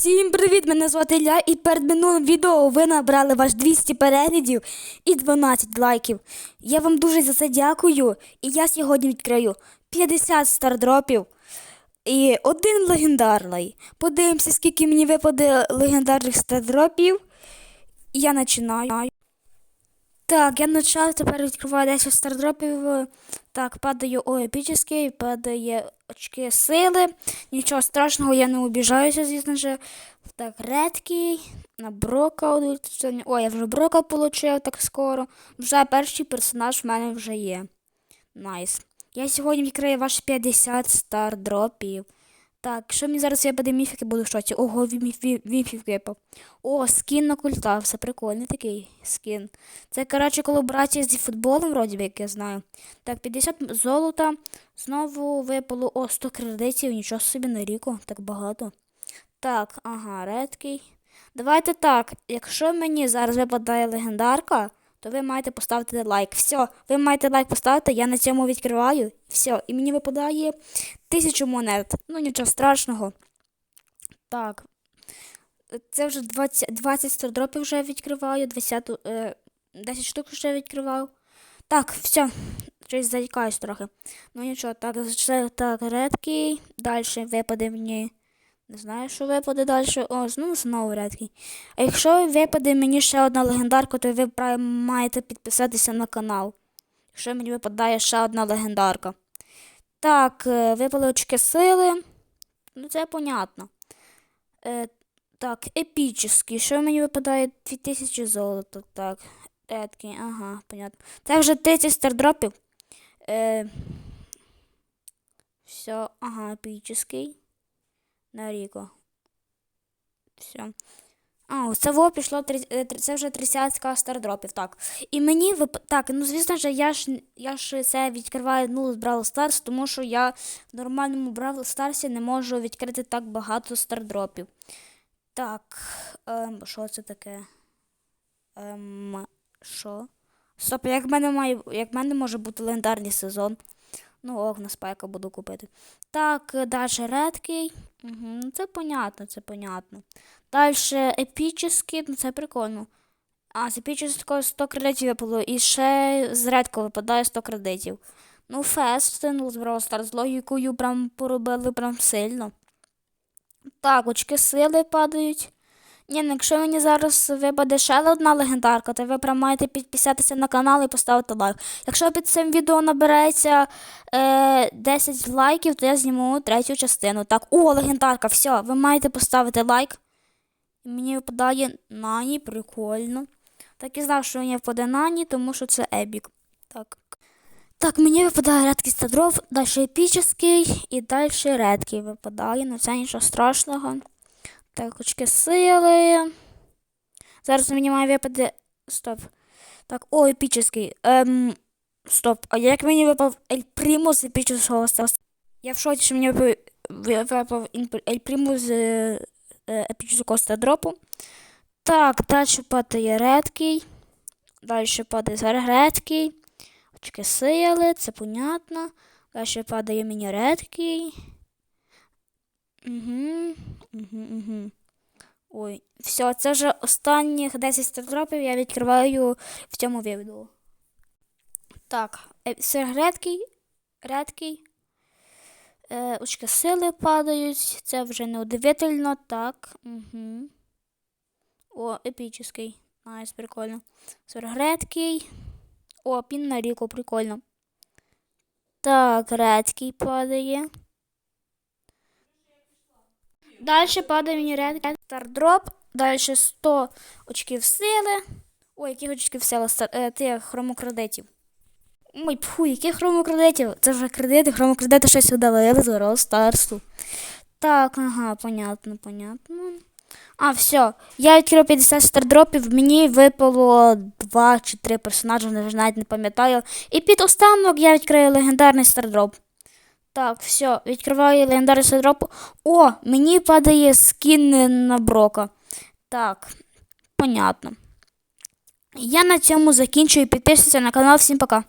Всім привіт! Мене звати Ілля і перед минулим відео ви набрали ваш 200 переглядів і 12 лайків. Я вам дуже за це дякую. І я сьогодні відкрию 50 стардропів і один легендарний. Подивимося, скільки мені випаде легендарних стардропів. Я починаю. Так, я почав, тепер відкриваю 10 стардропів. Так, падає ой, епічний, падає очки сили. Нічого страшного, я не обіжаюся, звісно ж. Так, редкий, на Брока. Ой, я вже Брока отримав так скоро. Вже перший персонаж в мене вже є. Найс. Я сьогодні відкрию ваші 50 стардропів. Так, що мені зараз випаде міфіки, буду в шоці. Ого, міф- міфік випав. О, скін на культа, все прикольний такий скін. Це, коротше, колаборація зі футболом, вроді би, як я знаю. Так, 50 золота. Знову випало о 100 кредитів, нічого собі на ріку, так багато. Так, ага, редкий. Давайте так, якщо мені зараз випадає легендарка, то ви маєте поставити лайк. Все, ви маєте лайк поставити, я на цьому відкриваю. Все, і мені випадає тисячу монет. Ну нічого страшного. Так. Це вже 20, 20 стардропів вже відкриваю, 20, е, 10 штук вже відкривав. Так, все. Щось заїкаюсь трохи. Ну нічого, так, так, редкий. Далі випаде мені. Не знаю, що випаде далі. О, ну знову редкий. А якщо випаде мені ще одна легендарка, то ви маєте підписатися на канал. Якщо мені випадає ще одна легендарка. Так, е, випали очки сили. Ну, це понятно. Е, так, епічний. Що мені випадає 2000 золота. Так, редкий, ага, понятно. Це вже 30 стардропів. Е, все, ага, епічний. На Ріко. Все. А, це во пішло, е, це вже 30 стардропів, так. І мені вип... Так, ну звісно ж, я ж, я ж це відкриваю ну, з Brawl Stars, тому що я в нормальному Brawl Stars не можу відкрити так багато стардропів. Так, ем, що це таке? Ем, що? Стоп, як в мене має, як в мене може бути легендарний сезон? Ну, ок, на спайка буду купити. Так, далі редкий. Угу, це понятно, це понятно. Далі епічний, ну це прикольно. А, з епічного 100 кредитів випало, і ще з випадає 100 кредитів. Ну, фест, ну, з Brawl Stars логікою прям поробили прям сильно. Так, очки сили падають. Ні, ну якщо мені зараз випаде ще одна легендарка, то ви прям маєте підписатися на канал і поставити лайк. Якщо під цим відео набереться е, 10 лайків, то я зніму третю частину. Так, о, легендарка, все, ви маєте поставити лайк. Мені випадає Нані, прикольно. Так і знав, що мені впаде Нані, тому що це Ебік. Так. Так, мені випадає редкий стадров, далі епічний і далі редкий випадає, ну це нічого страшного. Так, очки сили. Зараз мені має випаде. Стоп. Так, о, епічний. Ем, стоп. А як мені випав Ель Примус епічного став? Я в шоці, що мені випав, випав Ель Примус з е, е, епічного стадропу. Так, далі падає редкий. Далі падає редкий. Очки сили, це понятно. Далі падає мені редкий. Угу, угу, угу. Ой, все, це вже останніх 10 стардропів я відкриваю в цьому відео. Так, е, сир редкий, редкий. Е, очки сили падають, це вже неудивительно, так. Угу. О, епічний. Найс, прикольно. Сир редкий. О, пін на ріку, прикольно. Так, редкий падає. Далі падає мені редкий стардроп. Далі 100 очків сили. Ой, які очків сили? Е, тих хромокредитів. Ой, пфу, які хромокредитів? Це вже кредити, хромокредити щось удалили з Brawl Старсу. Так, ага, понятно, понятно. А, все. Я відкрив 50 стардропів, мені випало 2 чи 3 персонажі, навіть не пам'ятаю. І під останок я відкрию легендарний стардроп. Так, все, відкриваю легендарний стардроп. О, мені падає скін на Брока. Так, понятно. Я на цьому закінчую. Підписуйся на канал. Всім пока.